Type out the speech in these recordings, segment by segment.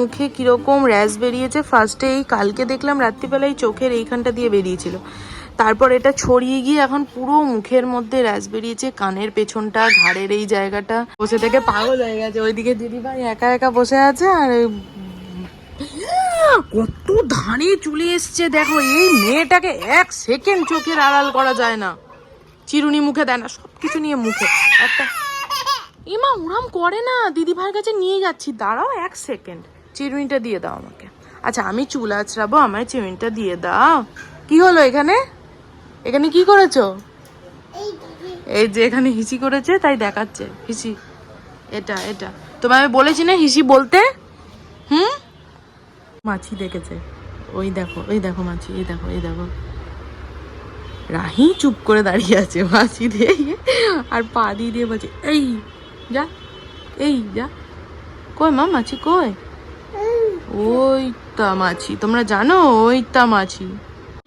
মুখে কীরকম র্যাশ বেরিয়েছে ফার্স্টে এই কালকে দেখলাম রাত্রিবেলায় চোখের এইখানটা দিয়ে বেরিয়েছিল। তারপর এটা ছড়িয়ে গিয়ে এখন পুরো মুখের মধ্যে র্যাশ বেরিয়েছে, কানের পেছনটা, ঘাড়ের এই জায়গাটা। বসে থেকে পাগল হয়ে গেছে, ওইদিকে দিদিভাই একা একা বসে আছে আর কত ধানে চলে এসছে, দেখো এই মেয়েটাকে এক সেকেন্ড চোখের আড়াল করা যায় না। চিরুনি মুখে দেয় না সব কিছু নিয়ে মুখে। একটা এমা, ওরম করে না দিদি ভাইয়ের কাছে নিয়ে যাচ্ছি, দাঁড়াও এক সেকেন্ড। চিরুনিটা দিয়ে দাও আমাকে। আচ্ছা আমি চুল আঁচড়াবো, আমায় চিরুনিটা দিয়ে দাও। কি হলো এখানে? এখানে কি করেছ? এই যে এখানে হিসি করেছে, তাই দেখাচ্ছে। হিসি এটা এটা। তোমায় আমি বলেছি না হিসি বলতে? হুম? মাছি দেখেছে। ওই দেখো ওই দেখো মাছি, এই দেখো এই দেখো। রাহি চুপ করে দাঁড়িয়ে আছে মাছি দিয়ে, আর পা দিয়ে দিয়ে বলছে, এই, যা এই, যা। কই মা, মাছি কই? ওই তা মাছি তোমরা জানো ওই তা মাছি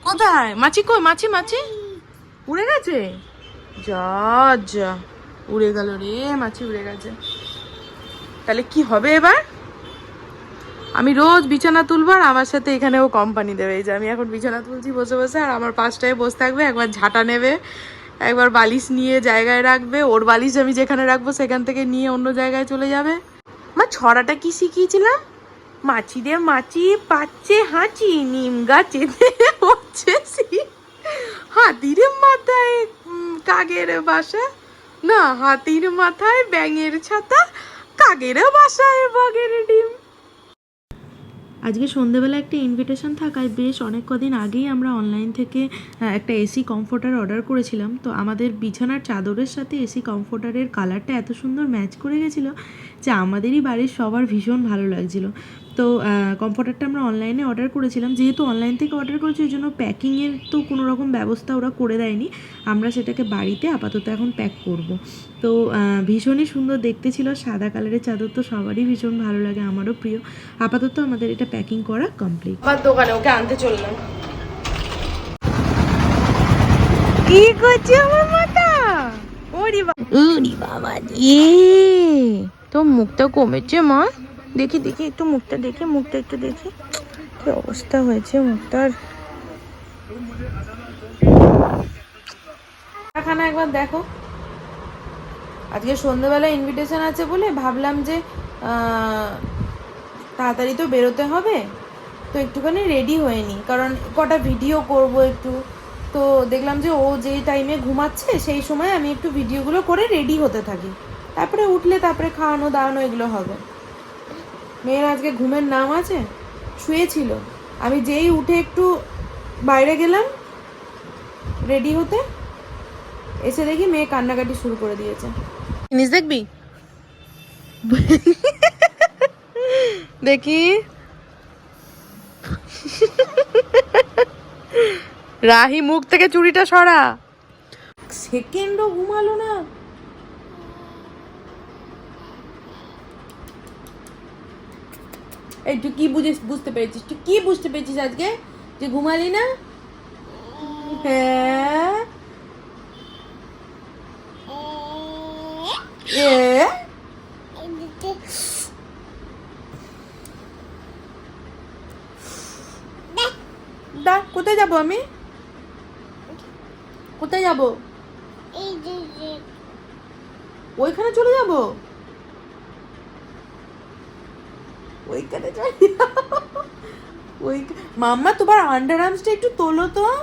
কোথায়? মাছি কই? মাছি মাছি? উড়ে গেছে? যা যা। উড়ে গেল রে, মাছি উড়ে গেছে। তাহলে কি হবে এবার? আমি রোজ বিছানা তুলবো আর আমার সাথে এখানে ও কোম্পানি দেবে। এই যে আমি এখন বিছানা তুলছি বসে বসে আর আমার পাশটায় বসে থাকবে, একবার ঝাঁটা নেবে, একবার বালিশ নিয়ে জায়গায় রাখবে। ওর বালিশ আমি যেখানে রাখব সেখান থেকে নিয়ে অন্য জায়গায় চলে যাবে। মা, ছড়াটা কি শিখিয়েছিলাম? মাছি রে মাছি, পাচ্ছে হাঁচি, নিম হচ্ছে হাতির মাথায় কাকের বাসা। না, হাতির মাথায় ব্যাঙের ছাতা কাকের বাসায় বগের ডিম। আজকে সন্ধেবেলা একটা ইনভিটেশন থাকায় বেশ অনেক কদিন আগেই আমরা অনলাইন থেকে একটা এসি কমফোর্টার অর্ডার করেছিলাম। তো আমাদের বিছানার চাদরের সাথে এসি কমফোর্টারের কালারটা এত সুন্দর ম্যাচ করে গেছিল যে আমাদেরই বাড়ির সবার ভীষণ ভালো লাগছিল। তো কমফোর্টারটা আমরা অনলাইনে অর্ডার করেছিলাম। যেহেতু অনলাইন থেকে অর্ডার করেছি ওই জন্য প্যাকিংয়ের তো কোনো রকম ব্যবস্থা ওরা করে দেয়নি। আমরা সেটাকে বাড়িতে আপাতত এখন প্যাক করব। তো ভীষণই সুন্দর দেখতে ছিল। সাদা কালারের চাদর তো সবারই ভীষণ ভালো লাগে আমারও প্রিয়। আপাতত আমাদের এটা প্যাকিং করা কমপ্লিট আমার দোকানে ওকে আনতে চললাম। কি করছে আমার মাথা? ওরি বাবা। ওরি বাবা এ তো মুখটা কমেছে মা? দেখি দেখি, একটু মুখটা দেখি, মুখটা একটু দেখি। কি অবস্থা হয়েছে মুখটার? খানা একবার দেখো। আজকে সন্ধ্যেবেলা ইনভিটেশন আছে বলে ভাবলাম যে তাড়াতাড়ি তো বেরোতে হবে, তো একটুখানি রেডি হয়ে নি কারণ কটা ভিডিও করব একটু। তো দেখলাম যে ও যেই টাইমে ঘুমাচ্ছে, সেই সময় আমি একটু ভিডিওগুলো করে রেডি হতে থাকি। তারপরে উঠলে তারপরে খাওয়ানো, দাওয়ানো এগুলো হবে। মেয়ের আজকে ঘুমের নাম আছে? শুয়েছিল। আমি যেই উঠে একটু বাইরে গেলাম রেডি হতে এসে দেখি মেয়ে কান্নাকাটি শুরু করে দিয়েছে। জিনিস দেখবি? দেখি। রাহি মুখ থেকে চুড়িটা সরা। সেকেন্ডও ঘুমালো না। এই তুই কি বুঝিস, বুঝতে পেরেছিস? তুই কি বুঝতে পেরেছিস আজকে? যে ঘুমালি না? হ্যাঁ? দা, কোথায় যাব আমি? কোথায় যাব? ওইখানে চলে যাব? ওইখানে যাব। ওই মাম্মা তোমার আন্ডার আর্মসটা একটু তোলো তো।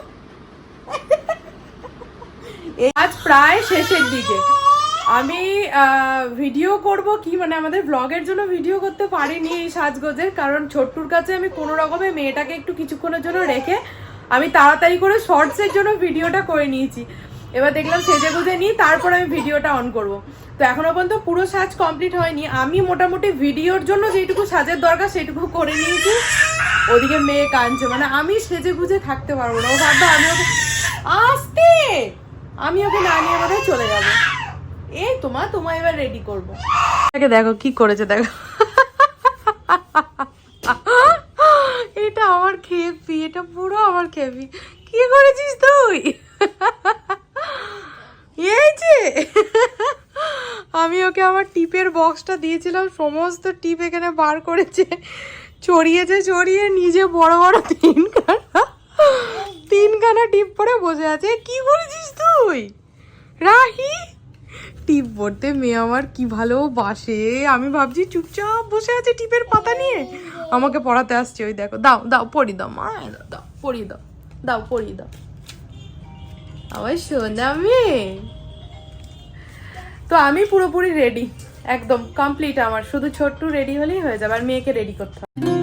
আজ প্রায় শেষের দিকে। আমি ভিডিও করব কি মানে আমাদের ব্লগের জন্য ভিডিও করতে পারিনি এই সাজগোজের কারণ ছোট্টুর কাছে আমি কোনো রকমে মেয়েটাকে একটু কিছুক্ষণের জন্য রেখে আমি তাড়াতাড়ি করে শর্টসের জন্য ভিডিওটা করে নিয়েছি। এবার দেখলাম সেজে গুজে নিই তারপর আমি ভিডিওটা অন করব। তো এখনও পর্যন্ত পুরো সাজ কমপ্লিট হয়নি। আমি মোটামুটি ভিডিওর জন্য যেটুকু সাজের দরকার সেটুকু করে নিয়েছি। ওদিকে মেয়ে কাঁদছে। মানে আমি সেজে গুজে থাকতে পারব না। ও ভাববে আমি ওকে আসতে! আমি ওকে না নিয়ে বোধহয় চলে যাব? এই তোমা তোমায় এবার রেডি করব। দেখো কি করেছে, দেখো। এটা আমার খেপি। এটা পুরো আমার খেপি। কি করেছিস তুই এই যে আমি ওকে আমার টিপের বক্সটা দিয়েছিলাম সমস্ত টিপ এখানে বার করেছে। চড়িয়েছে চড়িয়ে নিজে বড় বড় তিনখানা তিনখানা টিপ পরে বসে আছে। কি করেছিস তুই? রাহি? টিপ পড়তে মেয়ে আমার কি ভালো বাসে। আমি ভাবছি চুপচাপ বসে আছে টিপের পাতা নিয়ে। আমাকে পড়াতে আসছে, ওই দেখো, দাও দাও পড়ি দাও, মা দাও দাও, পড়িয়ে দাও দাও, পড়িয়ে দাও। আবার শোনা মেয়ে তো আমি পুরোপুরি রেডি একদম কমপ্লিট আমার। শুধু ছোট্টু রেডি হলেই হয়ে যাবে, আর মেয়েকে রেডি করতে হবে।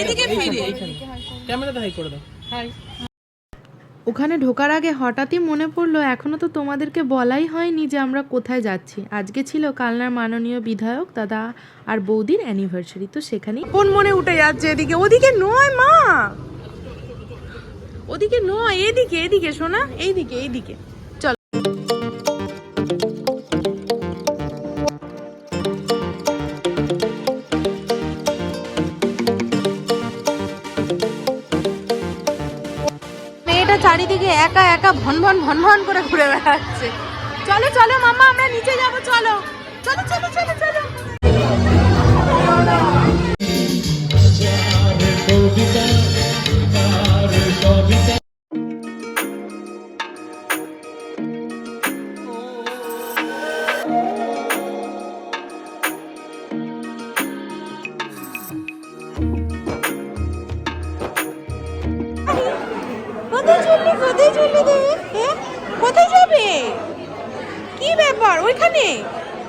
এদিকে ফিরে। ক্যামেরাতে হাই করে দাও। হাই। ওখানে ঢোকার আগে হঠাৎই মনে পড়ল এখনও তো তোমাদেরকে বলাই হয়নি যে আমরা কোথায় যাচ্ছি। আজকে ছিল কালনার মাননীয় বিধায়ক দাদা আর বৌদির অ্যানিভার্সারি তো সেখানেই কোন মনে উঠে যাচ্ছে এদিকে। ওদিকে নয় মা! ওদিকে নয় এদিকে এদিকে শোনা এইদিকে এইদিকে। চারিদিকে একা একা ভন ভন ভন ভন করে ঘুরে বেড়াচ্ছে। চলো চলো মামা আমরা নিচে যাব, চলো। চলো চলো চলো চলো। কি ব্যাপার ওইখানে।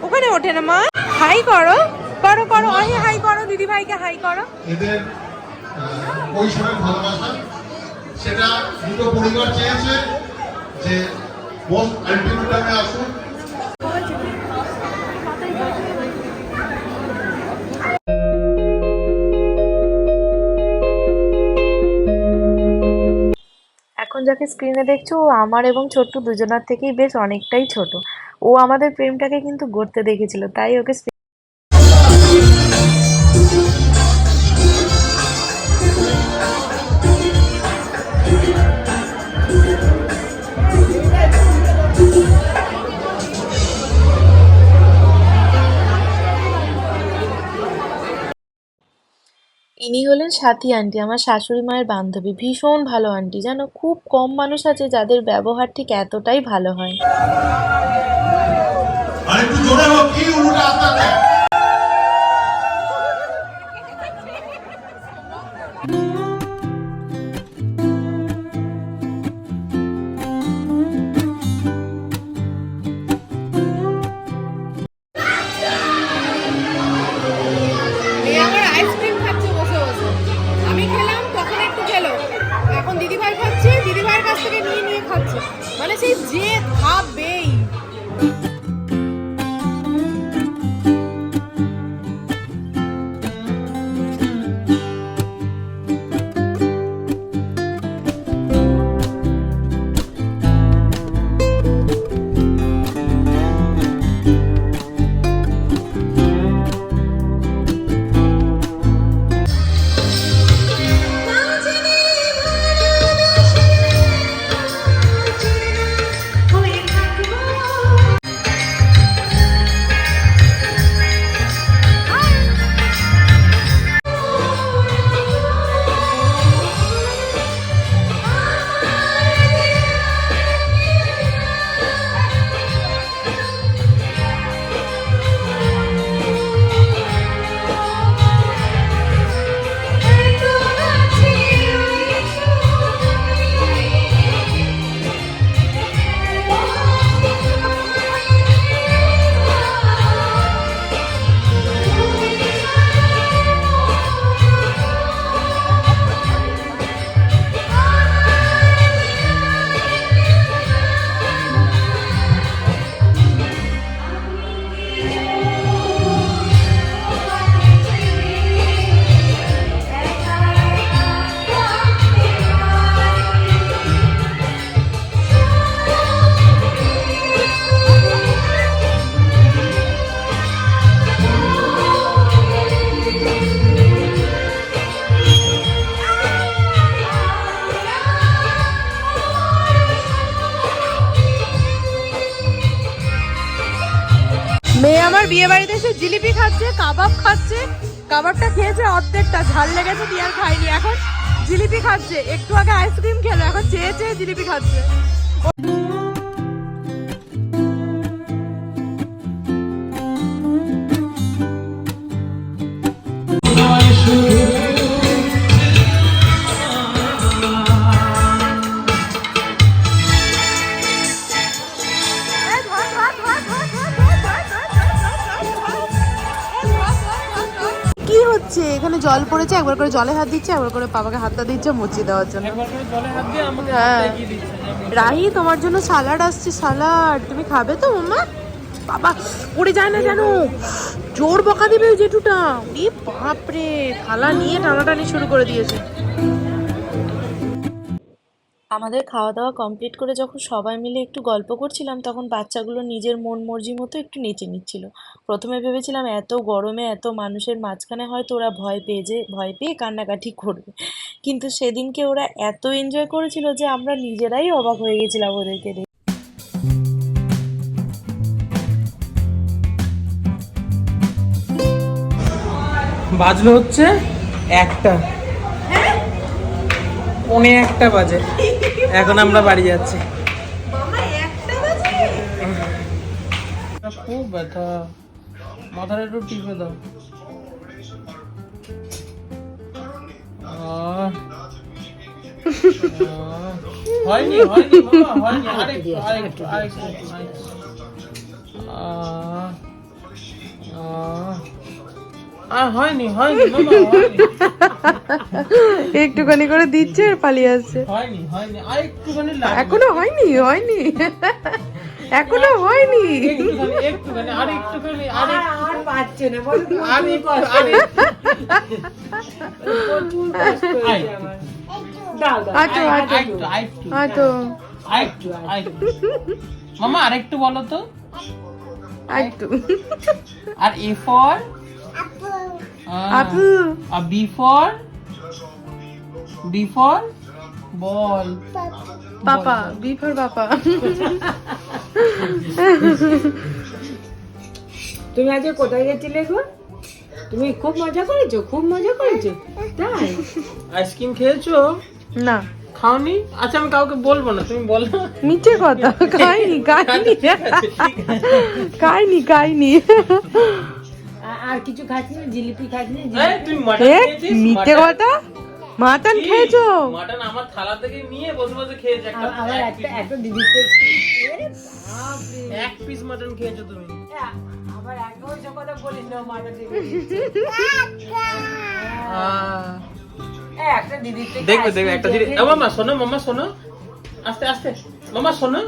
ওখানে ওঠে না মা। হাই করো করো করো। আহে হাই করো দিদি ভাইকে হাই করো। এদের আহ, কৈশোরের ভালোবাসা সেটা দুটো পরিবার চেয়েছে যে আলটিমেটামে আসুন এখন যাকে স্ক্রিনে দেখছ ও আমার এবং ছোট্ট দুজনার থেকেই বেশ অনেকটাই ছোট। ও আমাদের প্রেমটাকে কিন্তু গড়তে দেখেছিল তাই ওকে ইনি হলেন সাথী আন্টি, আমার শাশুড়ি মায়ের বান্ধবী, ভীষণ ভালো আন্টি। জানো, খুব কম মানুষ আছে যাদের ব্যবহার ঠিক এতটাই ভালো হয়। বিয়ে বাড়িতে এসে জিলিপি খাচ্ছে, কাবাব খাচ্ছে, কাবাবটা খেয়েছে অর্ধেকটা, ঝাল লেগেছে, দিয়ে আর খাইনি এখন জিলিপি খাচ্ছে, একটু আগে আইসক্রিম খেলো, এখন চেয়ে চেয়ে জিলিপি খাচ্ছে। জল পড়েছে একবার করে জলে হাত দিচ্ছে একবার করে বাবাকে হাতটা দিচ্ছে মুচি দেওয়ার জন্য। হ্যাঁ। রাহি তোমার জন্য সালাড আসছে সালাড। তুমি খাবে তো মাম্মা বাবা পড়ে যায় না জানো জোর বকা দিবে ওই জেঠুটা। এ বাপরে থালা নিয়ে টানাটানি শুরু করে দিয়েছে। আমাদের খাওয়া দাওয়া কমপ্লিট করে যখন সবাই মিলে একটু গল্প করছিলাম, তখন বাচ্চাগুলো নিজের মন মর্জি মতো একটু নেচে নিচ্ছিল। প্রথমে ভেবেছিলাম, এত গরমে, এত মানুষের মাঝখানে হয়তো ওরা ভয় পেয়ে যে, ভয় পেয়ে কান্নাকাটি করবে। কিন্তু সেদিনকে ওরা এত এনজয় করেছিল যে, আমরা নিজেরাই অবাক হয়ে গেছিলাম ওদেরকে দেখে। বাজলো হচ্ছে একটা। পনে একটা বাজে। এখন আমরা বাড়ি যাচ্ছি। খুব ব্যথা। মাথাটা একটু টিপে দাও। হয়নি হয়নি হয়নি। আরেকটু আরেকটু আরেকটু। আর হয়নি হয়নি। একটুখানি করে দিচ্ছে আর পালিয়ে আসছে। এখনও হয়নি হয়নি। এখনও হয়নি। আচ্ছা আচ্ছা মামা আরেকটু বলো তো। একটু আর এ ফর আপু আর B for B for ball papa B for papa তুমি আজকে কোথায় গেছিলে গো? তুমি খুব মজা করেছ খুব মজা করেছ। তাই? আইসক্রিম খেয়েছো? না। খাওনি? আচ্ছা আমি কাউকে বলব না তুমি বলো। মিথ্যে কথা। খাইনি খাইনি। খাইনি খাইনি। আ- আর কিছু খাচ্ছি জিলিপি খাচ্ছি না? এই, জিলিপি তুই মাটন এ খেয়েছিস? মিথ্যে কথা? মাটন? খেয়েছো? মাটন আমার থালা থেকে নিয়ে বসে বসে খেয়েছে। একটা আ- আবার এক একটা একটা দিদিতে এক পিস মাটন খেয়েছো তুমি? আবার এক ওইসব কথা বলিস না মাথা একটা দিদির দেখবে দেখবে একটা জিনিস মামা শোনো মামা শোনো। আস্তে আস্তে। মামা শোনো।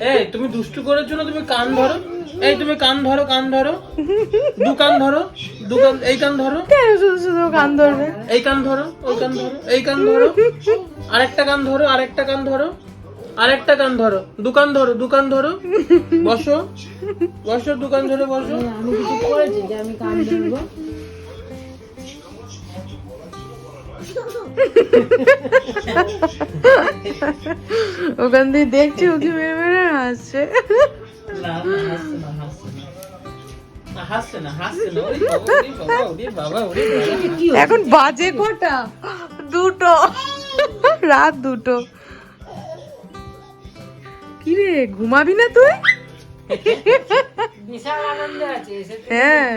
এই তুমি দুষ্টু করার জন্য তুমি কান ধরো। এই তুমি কান ধরো কান ধরো। দু কান ধরো দু কান এই কান ধরো। কেন শুধু শুধু কান ধরবে? এই কান ধরো ওই কান ধরো এই কান ধরো। আরেকটা কান ধরো আরেকটা কান ধরো আরেকটা কান ধরো। দোকান ধরো দোকান ধরো। বসো বসো দোকান ধরে বসো। আমি কিছু করেছি যে আমি কান ধরবো। ওখান দিয়ে দেখছি উকি মেরে মেরে হাসছে না হাসছে না হাসছে না। এখন বাজে কটা? দুটো। রাত দুটো। কি রে ঘুমাবি না তুই? বিশাল আনন্দ আছে এসে তো হ্যাঁ